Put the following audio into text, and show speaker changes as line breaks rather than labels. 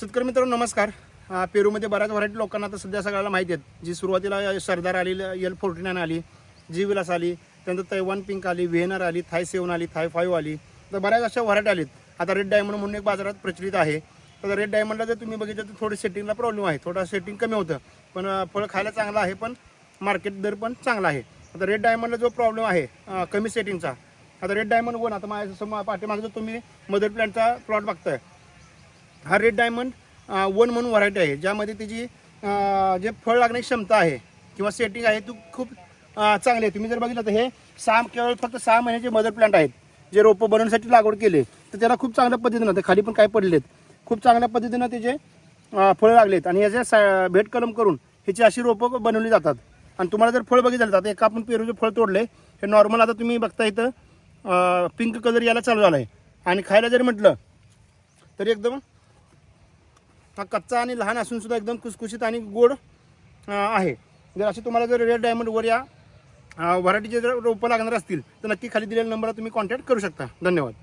शेतकरी मित्रांनो नमस्कार. पेरूमध्ये बऱ्याच व्हरायटी लोकांना आता सध्या सगळ्याला माहिती आहेत. जी सुरुवातीला सरदार आली एल फोर्टी नाईन आली जी विलास आली त्यानंतर तैवान पिंक आली व्हेनर आली थाय सेवन आली थाय फाईव्ह आली तर बऱ्याच अशा व्हरायटी आलीत. आता रेड डायमंड म्हणून एक बाजारात प्रचलित आहे. तर रेड डायमंडला जर तुम्ही बघितलं तर थोडं सेटिंगला प्रॉब्लेम आहे. थोडं सेटिंग कमी होतं. पण फळ खायला चांगलं आहे पण मार्केट दर पण चांगला आहे. आता रेड डायमंडला जो प्रॉब्लेम आहे कमी सेटिंगचा आता रेड डायमंड वन आता माझ्या पाठीमागं जर तुम्ही मदर प्लॅनचा प्लॉट बघताय हा रेड डायमंड वन म्हणून व्हरायटी आहे. ज्यामध्ये त्याची जे फळ लागण्याची क्षमता आहे किंवा सेटिंग आहे ती खूप चांगली आहे. तुम्ही जर बघितलं तर हे सहा केवळ फक्त सहा महिन्याचे मदर प्लांट आहेत. जे रोपं बनवण्यासाठी लागवड केले तर त्याला खूप चांगल्या पद्धतीनं ते खाली पण काय पडलेत खूप चांगल्या पद्धतीनं त्याचे फळं लागलेत. आणि याचे सा भेट कलम करून ह्याची अशी रोपं बनवली जातात. आणि तुम्हाला जर फळ बघितलं जातं एका आपण पेरूचे फळ तोडले हे नॉर्मल आता तुम्ही बघता इथं पिंक कलर याला चालू झाला आहे आणि खायला जरी म्हटलं तरी एकदम हा कच्चा आणि लहान असून सुद्धा एकदम कुसकुशीत आणि गोड आहे. जर असे तुम्हाला जर रेड डायमंडवर या व्हरायटीचे जर रोपं लागणार असतील तर नक्की खाली दिलेल्या नंबरला तुम्ही कॉन्टॅक्ट करू शकता. धन्यवाद.